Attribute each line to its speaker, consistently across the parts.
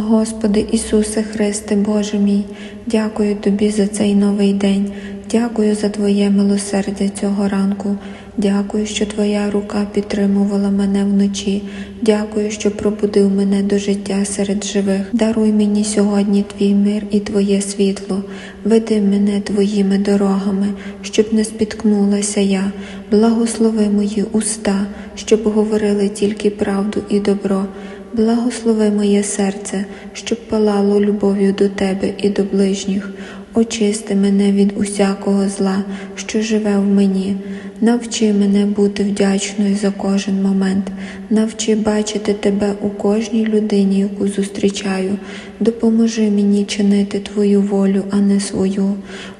Speaker 1: Господи Ісусе Христе, Боже мій, дякую Тобі за цей новий день. Дякую за Твоє милосердя цього ранку. Дякую, що Твоя рука підтримувала мене вночі. Дякую, що пробудив мене до життя серед живих. Даруй мені сьогодні Твій мир і Твоє світло. Веди мене Твоїми дорогами, щоб не спіткнулася я. Благослови мої уста, щоб говорили тільки правду і добро. Благослови моє серце, щоб палало любов'ю до Тебе і до ближніх. Очисти мене від усякого зла, що живе в мені. Навчи мене бути вдячною за кожен момент. Навчи бачити Тебе у кожній людині, яку зустрічаю. Допоможи мені чинити Твою волю, а не свою.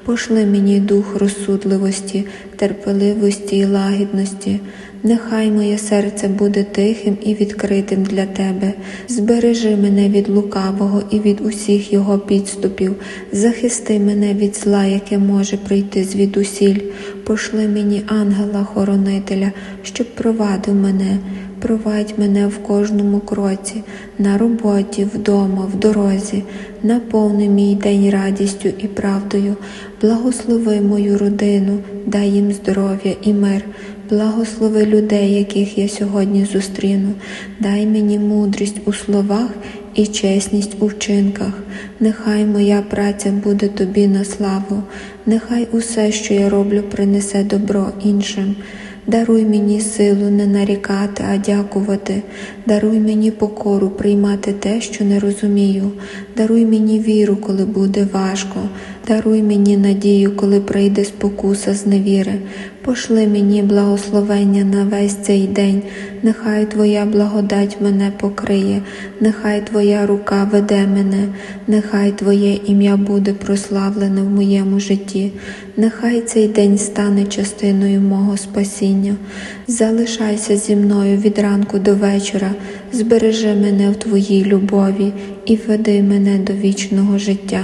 Speaker 1: Пошли мені дух розсудливості, терпеливості і лагідності. Нехай моє серце буде тихим і відкритим для тебе. Збережи мене від лукавого і від усіх його підступів. Захисти мене від зла, яке може прийти звідусіль. Пошли мені ангела-хоронителя, щоб провадив мене. Провадь мене в кожному кроці, на роботі, вдома, в дорозі, наповни мій день радістю і правдою, благослови мою родину, дай їм здоров'я і мир, благослови людей, яких я сьогодні зустріну, дай мені мудрість у словах і чесність у вчинках. Нехай моя праця буде тобі на славу, нехай усе, що я роблю, принесе добро іншим. Даруй мені силу не нарікати, а дякувати. Даруй мені покору приймати те, що не розумію. Даруй мені віру, коли буде важко. Даруй мені надію, коли прийде спокуса з невіри. Пошли мені благословення на весь цей день. Нехай Твоя благодать мене покриє, нехай Твоя рука веде мене, нехай Твоє ім'я буде прославлене в моєму житті, нехай цей день стане частиною мого спасіння. Залишайся зі мною від ранку до вечора, збережи мене в Твоїй любові і веди мене до вічного життя.